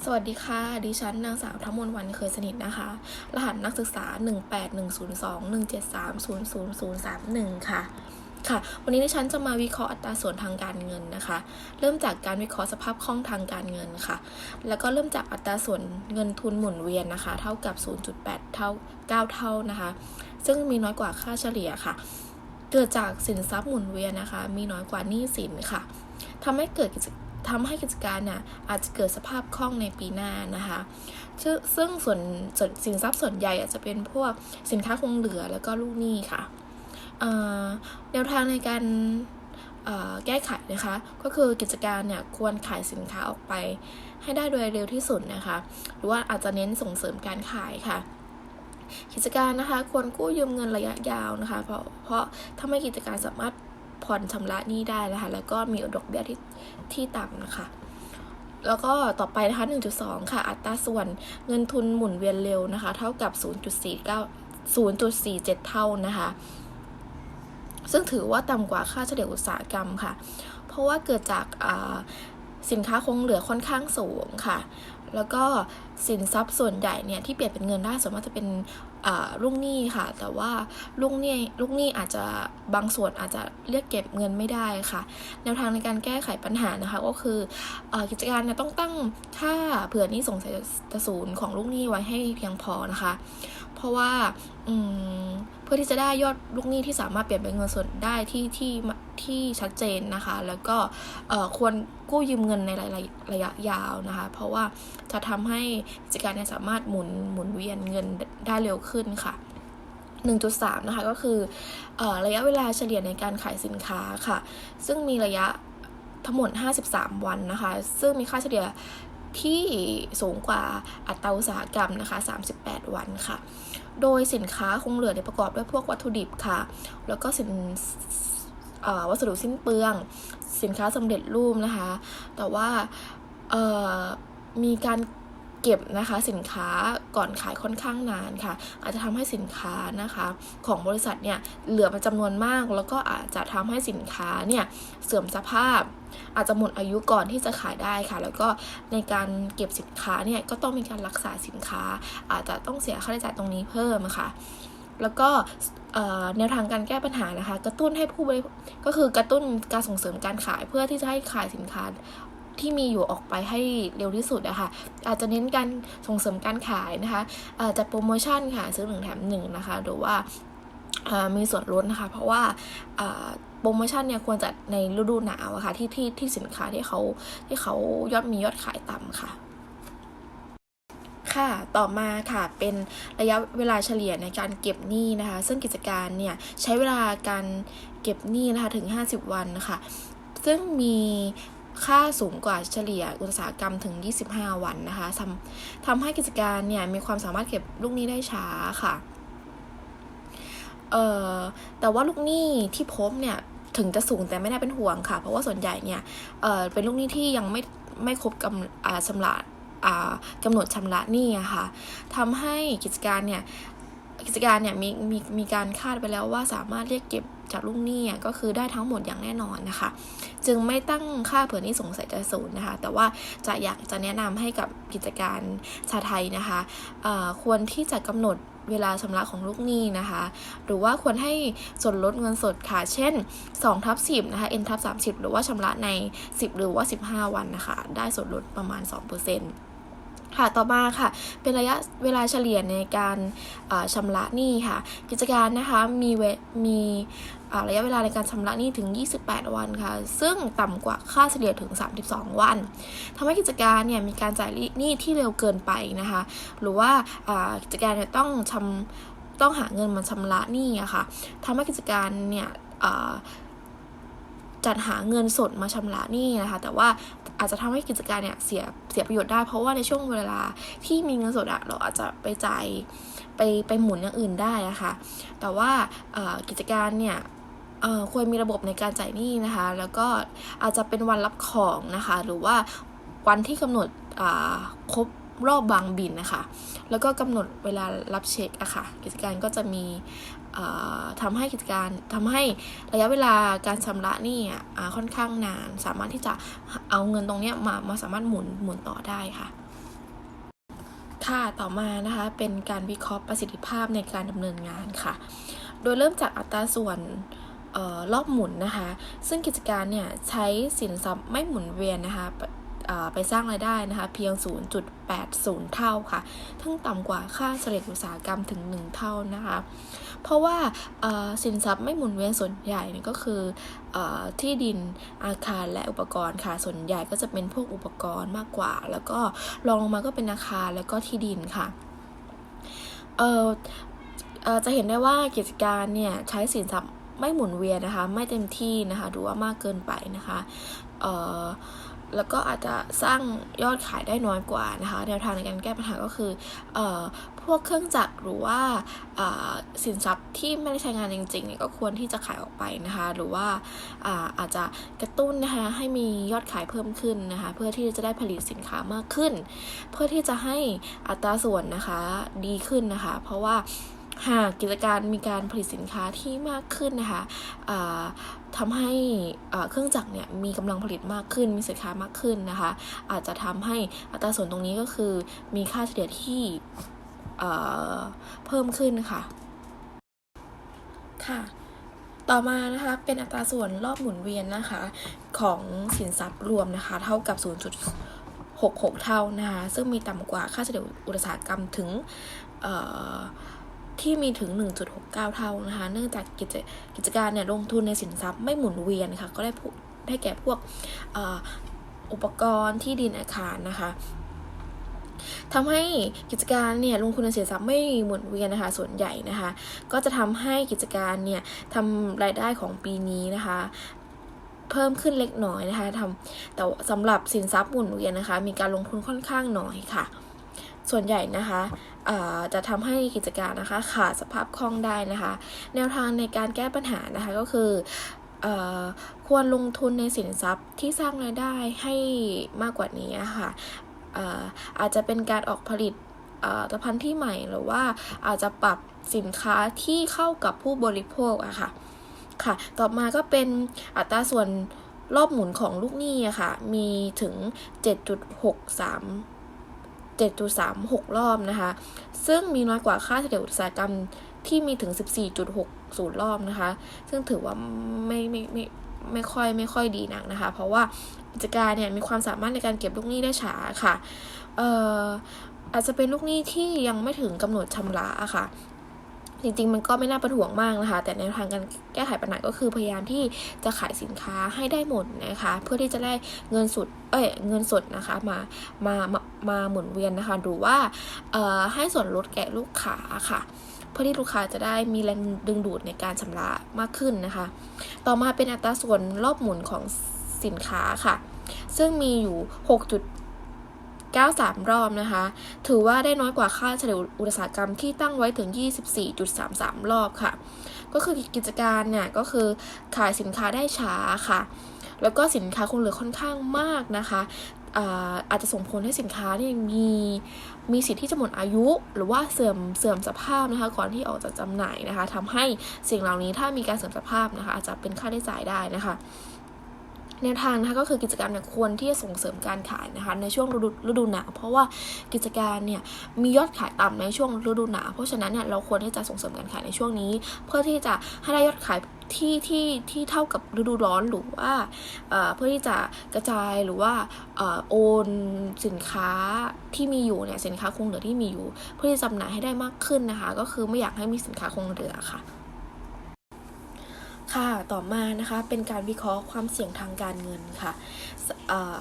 สวัสดีค่ะ ดิฉันนางสาวทมนวันเคยสนิทนะคะ รหัสนักศึกษา 18102-173-00031 ค่ะ ค่ะ วันนี้ดิฉันจะมาวิเคราะห์อัตราส่วนทางการเงินนะคะ เริ่มจากการวิเคราะห์สภาพคล่องทางการเงินค่ะ แล้วก็เริ่มจากอัตราส่วนเงินทุนหมุนเวียนนะคะ เท่ากับ 0.8 เท่า 9 เท่านะคะ ซึ่งมีน้อยกว่าค่าเฉลี่ยค่ะ เกิดจากสินทรัพย์หมุนเวียนนะคะ มีน้อยกว่าหนี้สินค่ะทำให้เกิด ทำให้กิจการเนี่ยอาจจะเกิดสภาพคล่องในปีหน้านะคะซึ่งส่วนส,วนสินทรัพย์ส่วนใหญ่อาจจะเป็นพวกสินค้าคงเหลือแล้วก็ลูกหนี้ค่ะแนวทางในการแก้ไขนะคะ ก็คือกิจการเนี่ยควรขายสินค้าออกไปให้ได้โดยเร็วที่สุดนะคะ หรือว่าอาจจะเน้นส่งเสริมการขายค่ะ กิจการนะคะควรกู้ยืมเงินระยะยาวนะคะ เพราะเพราะถ้าไม่กิจการสามารถ ผ่อนชำระหนี้ได้นะคะ แล้วก็มีดอกเบี้ยที่ที่ต่ำนะคะ แล้วก็ต่อไปนะคะ 1.2 ค่ะ อัตราส่วนเงินทุนหมุนเวียนเร็วนะคะ เท่ากับ 0.49 0.47 เท่านะคะ ซึ่งถือว่าต่ำกว่าค่าเฉลี่ยอุตสาหกรรมค่ะ เพราะว่าเกิดจากสินค้าคงเหลือค่อนข้างสูงค่ะ แล้วก็สินทรัพย์ส่วนใหญ่เนี่ยที่เปลี่ยนเป็นเงินได้ส่วนมากจะเป็นลูกหนี้ค่ะ แต่ว่าลูกหนี้ลูกหนี้อาจจะบางส่วนอาจจะเรียกเก็บเงินไม่ได้ค่ะ แนวทางในการแก้ไขปัญหานะคะก็คืออกิจการเนี่ยต้องตั้งค่าเผื่อนี้สงสัยจะศูนย์ของลูกหนี้ไว้ให้เพียงพอนะคะ เพราะว่าอืม พื่อที่จะได้ยอดลูกหนี้ที่สามารถเปลี่ยนเป็นเงินสดได้ที่ที่ที่ชัดเจนนะคะ แล้วก็ควรกู้ยืมเงินในระยะระยะยาวนะคะ เพราะว่าจะทำให้กิจการเนี่ยสามารถหมุนหมุนเวียนเงินได้เร็วขึ้นค่ะ1.3 นะคะ ก็คือเออระยะเวลาเฉลี่ยในการขายสินค้าค่ะ ซึ่งมีระยะทั้งหมด 53 วันนะคะ ซึ่งมีค่าเฉลี่ย ที่สูงกว่าอัตราอุตสาหกรรมนะคะ 38 วันค่ะ โดยสินค้าคงเหลือเนี่ยประกอบด้วยพวกวัตถุดิบค่ะ แล้วก็สินวัสดุสิ้นเปลือง สินค้าสำเร็จรูปนะคะ แต่ว่ามีการ เก็บนะคะสินค้าก่อนขายค่อนข้างนานค่ะ อาจจะทำให้สินค้านะคะของบริษัทเนี่ยเหลือเป็นจำนวนมาก แล้วก็อาจจะทำให้สินค้าเนี่ยเสื่อมสภาพ อาจจะหมดอายุก่อนที่จะขายได้ค่ะ แล้วก็ในการเก็บสินค้าเนี่ยก็ต้องมีการรักษาสินค้า อาจจะต้องเสียค่าใช้จ่ายตรงนี้เพิ่มะค่ะแล้วก็แนวทางการแก้ปัญหานะคะ กระตุ้นให้ผู้บริก็คือกระตุ้นการส่งเสริมการขายเพื่อที่จะให้ขายสินค้า ที่มีอยู่ออกไปให้เร็วที่สุดอะค่ะอาจจะเน้นการส่งเสริมการขายนะคะอ่อจัดโปรโมชั่นค่ะซื้อหนึ่งแถมหนึ่งนะคะหรือว่ามีส่วนลดนะคะ เพราะว่าโปรโมชั่นเนี่ยควรจัดในฤดูหนาวอะค่ะที่ที่ที่สินค้าที่เขาที่เขายอดมียอดขายต่ำค่ะค่ะ ต่อมาค่ะเป็นระยะเวลาเฉลี่ยในการเก็บหนี้นะคะ ซึ่งกิจการเนี่ยใช้เวลาการเก็บหนี้นะคะถึง 50 วันนะคะซึ่งมี ค่าสูงกว่าเฉลี่ยอุตสาหกรรมถึง 25 วันนะคะทำทำให้กิจการเนี่ยมีความสามารถเก็บลูกหนี้ได้ช้าค่ะ เอ่อ แต่ว่าลูกหนี้ที่พบเนี่ยถึงจะสูงแต่ไม่ได้เป็นห่วงค่ะ เพราะว่าส่วนใหญ่เนี่ย เอ่อ เป็นลูกหนี้ที่ยังไม่ไม่ครบกำอ่าชำระอ่ากำหนดชำระหนี้อะค่ะทำให้กิจการเนี่ย กิจการเนี่ยมีมีมีการคาดไปแล้วว่าสามารถเรียกเก็บจากลูกหนี้อะก็คือได้ทั้งหมดอย่างแน่นอนนะคะ จึงไม่ตั้งค่าเผื่อนี้สงสัยจะศูนย์นะคะ แต่ว่าจะอยากจะแนะนำให้กับกิจการชาไทยนะคะเอ่อควรที่จะกำหนดเวลาชำระของลูกหนี้นะคะ หรือว่าควรให้ส่วนลดเงินสดค่ะ เช่น2ทับ10 นะคะ n ทับ30 หรือว่าชำระใน 10 หรือว่า 15 วันนะคะ ได้ส่วนลดประมาณ 2% ค่ะ ต่อมาค่ะ เป็นระยะเวลาเฉลี่ยในการอ่าชำระหนี้ค่ะ กิจการนะคะ มีเวมีระยะเวลาในการชำระหนี้ถึง 28 วันค่ะ ซึ่งต่ำกว่าค่าเฉลี่ยถึง 32 วันทำให้กิจการเนี่ยมีการจ่ายหนี้ที่เร็วเกินไปนะคะ หรือว่ากิจการเนี่ยต้องชำต้องหาเงินมาชำระหนี้อะค่ะทำให้กิจการเนี่ย จัดหาเงินสดมาชำระหนี้นะคะ แต่ว่าอาจจะทำให้กิจการเนี่ยเสียเสียประโยชน์ได้ เพราะว่าในช่วงเวลาที่มีเงินสดอะเราอาจจะไปจ่ายไปไปหมุนอย่างอื่นได้อะคะ แต่ว่ากิจการเนี่ยควรมีระบบในการจ่ายหนี้นะคะ แล้วก็อาจจะเป็นวันรับของนะคะ หรือว่าวันที่กำหนดครบรอบบางบินนะคะ แล้วก็กำหนดเวลารับเช็คอะค่ะ กิจการก็จะมี ทำให้กิจการทำให้ระยะเวลาการชำระหนี้อะอ่าค่อนข้างนาน สามารถที่จะเอาเงินตรงนี้มามาสามารถหมุนหมุนต่อได้ค่ะ ค่ะต่อมานะคะเป็นการวิเคราะห์ประสิทธิภาพในการดำเนินงานค่ะ โดยเริ่มจากอัตราส่วนออรอบหมุนนะคะ ซึ่งกิจการเนี่ยใช้สินทรัพย์ไม่หมุนเวียนนะคะ ไปสร้างรายได้นะคะเพียง 0.80 เท่าค่ะทั้งต่ำกว่าค่าเฉลี่ยอุตสาหกรรมถึง 1 เท่านะคะ เพราะว่าสินทรัพย์ไม่หมุนเวียนส่วนใหญ่เนี่ยก็คืออที่ดินอาคารและอุปกรณ์ค่ะส่วนใหญ่ก็จะเป็นพวกอุปกรณ์มากกว่า แล้วก็รองลงมาก็เป็นอาคารแล้วก็ที่ดินค่ะจะเห็นได้ว่ากิจการเนี่ยใช้สินทรัพย์ไม่หมุนเวียนนะคะ ไม่เต็มที่นะคะหรือว่ามากเกินไปนะคะ เอ่อ แล้วก็อาจจะสร้างยอดขายได้น้อยกว่านะคะ แนวทางในการแก้ปัญหาก็คืออพวกเครื่องจักรหรือว่าสินทรัพย์ที่ไม่ได้ใช้งานจริงๆเนี่ยก็ควรที่จะขายออกไปนะคะ หรือว่าอ่าอาจจะกระตุ้นนะคะให้มียอดขายเพิ่มขึ้นนะคะ เพื่อที่จะได้ผลิตสินค้ามากขึ้น เพื่อที่จะให้อัตราส่วนนะคะดีขึ้นนะคะ เพราะว่าหากกิจการมีการผลิตสินค้าที่มากขึ้นนะคะ อ่าทำให้เครื่องจักรเนี่ยมีกำลังผลิตมากขึ้น มีสินค้ามากขึ้นนะคะ อาจจะทำให้อัตราส่วนตรงนี้ก็คือมีค่าเฉลี่ยที่เพิ่มขึ้นค่ะ ค่ะ ต่อมานะคะเป็นอัตราส่วนรอบหมุนเวียนนะคะของสินทรัพย์รวมนะคะ เท่ากับ 0.66 เท่านะคะ ซึ่งมีต่ำกว่าค่าเฉลี่ยอุตสาหกรรมถึงเที่มีถึง 1.69 เท่านะคะ เนื่องจากกิจกิจการเนี่ยลงทุนในสินทรัพย์ไม่หมุนเวียนค่ะ ก็ได้ผู้ได้แก่พวกอ,อุปกรณ์ที่ดินอาคารนะคะทำให้กิจการเนี่ยลงทุนในสินทรัพย์ไม่หมุนเวียนนะคะ ส่วนใหญ่นะคะ ก็จะทำให้กิจการเนี่ยทำรายได้ของปีนี้นะคะเพิ่มขึ้นเล็กน้อยนะคะทำแต่สำหรับสินทรัพย์หมุนเวียนนะคะ มีการลงทุนค่อนข้างน้อยค่ะ ส่วนใหญ่นะคะอ่าจะทำให้กิจการนะคะขาดสภาพคล่องได้นะคะ แนวทางในการแก้ปัญหานะคะก็คือเออควรลงทุนในสินทรัพย์ที่สร้างรายได้ให้มากกว่านี้อะค่ะเอ่ออาจจะเป็นการออกผลิตเอ่อผลิตภัณฑ์ที่ใหม่หรือว่าอาจจะปรับสินค้าที่เข้ากับผู้บริโภคอะค่ะค่ะ ต่อมาก็เป็นอัตราส่วนรอบหมุนของลูกหนี้อะค่ะ มีถึง 7.63 7.36 รอบนะคะ ซึ่งมีน้อยกว่าค่าเฉลี่ยอุตสาหกรรมที่มีถึง 14.60 รอบนะคะ ซึ่งถือว่าไม่ไม่ไม่ไม่ค่อยไม่ค่อยดีนักนะคะ เพราะว่ากิจการเนี่ยมีความสามารถในการเก็บลูกหนี้ได้ช้าค่ะ เอ่ออาจจะเป็นลูกหนี้ที่ยังไม่ถึงกำหนดชำระอะค่ะ จริงๆ มันก็ไม่น่าประถ่วงมากนะคะ แต่ในทางการแก้ไขปัญหาก็คือพยายามที่จะขายสินค้าให้ได้หมดนะคะ เพื่อที่จะได้เงินสดเอ้ยเงินสดนะคะมามามามาหมุนเวียนนะคะหรือว่าเอ่อให้ส่วนลดแก่ลูกค้าค่ะเพื่อที่ลูกค้าจะได้มีแรงดึงดูดในการชำระมากขึ้นนะคะ ต่อมาเป็นอัตราส่วนรอบหมุนของสินค้าค่ะ ซึ่งมีอยู่ 93 รอบนะคะ ถือว่าได้น้อยกว่าค่าเฉลี่ยอุตสาหกรรมที่ตั้งไว้ถึง 24.33 รอบค่ะ ก็คือกิจการเนี่ยก็คือขายสินค้าได้ช้าค่ะ แล้วก็สินค้าคงเหลือค่อนข้างมากนะคะอาอาจจะส่งผลให้สินค้าเนี่ยมีมีสิทธิ์ที่จะหมดอายุ หรือว่าเสื่อมเสื่อมสภาพนะคะ ก่อนที่ออกจากจำหน่ายนะคะทำให้สิ่งเหล่านี้ถ้ามีการเสื่อมสภาพนะคะ อาจจะเป็นค่าใช้จ่ายได้นะคะ แนวทางนะคะก็คือกิจการมเนี่ยควรที่จะส่งเสริมการขายนะคะในช่วงฤดูฤดูหนาวเพราะว่ากิจการเนี่ยมียอดขายต่ำในช่วงฤดูหนาวเพราะฉะนั้นเนี่ยเราควรที่จะส่งเสริมการขายในช่วงนี้ เพื่อที่จะให้ได้ยอดขายที่ที่ที่เท่ากับฤดูร้อนหรือว่าเพื่อที่จะกระจายหรือว่าโอนสินค้าที่มีอยู่เนี่ยสินค้าคงเหลือที่มีอยู่ เพื่อที่จะจำหน่ายให้ได้มากขึ้นนะคะ ก็คือไม่อยากให้มีสินค้าคงเหลือค่ะ ค่ะ ต่อมานะคะ เป็นการวิเคราะห์ความเสี่ยงทางการเงินค่ะ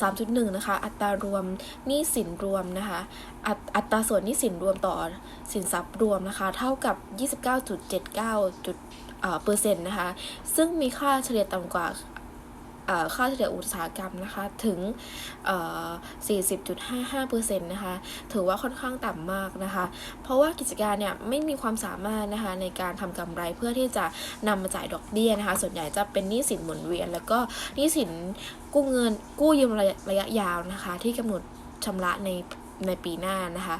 สามจุดหนึ่งนะคะ อัตรารวมหนี้สินรวมนะคะ อัตอัตราส่วนหนี้สินรวมต่อสินทรัพย์รวมนะคะ เท่ากับ 29.79จุดเอ่อเปอร์เซ็นต์นะคะ ซึ่งมีค่าเฉลี่ยต่ำกว่า ค่าเฉลี่ยอุตสาหกรรมนะคะถึง 40.55%นะคะถือว่าค่อนข้างต่ำมากนะคะ เพราะว่ากิจการเนี่ยไม่มีความสามารถนะคะในการทำกำไรเพื่อที่จะนำมาจ่ายดอกเบี้ยนะคะ ส่วนใหญ่จะเป็นหนี้สินหมุนเวียน แล้วก็หนี้สินกู้เงินกู้ยืมระระยะยาวนะคะ ที่กำหนดชำระในในปีหน้านะคะ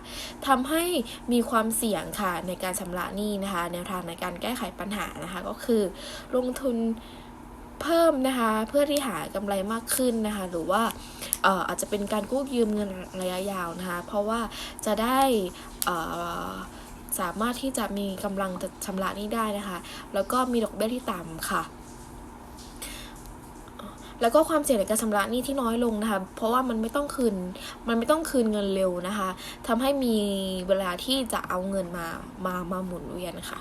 ทำให้มีความเสี่ยงค่ะในการชำระหนี้นะคะ แนวทางในการแก้ไขปัญหานะคะ ก็คือลงทุน เพิ่มนะคะ เพื่อที่หากำไรมากขึ้นนะคะ หรือว่าอาจจะเป็นการกู้ยืมเงินระยะยาวนะคะ เพราะว่าจะได้สามารถที่จะมีกำลังจะชำระนี้ได้นะคะ แล้วก็มีดอกเบี้ยที่ต่ำค่ะแล้วก็ความเสี่ยงในการชำระหนี้ที่น้อยลงนะคะ เพราะว่ามันไม่ต้องคืน มันไม่ต้องคืนเงินเร็วนะคะทำให้มีเวลาที่จะเอาเงินมา มา มาหมุนเวียนค่ะ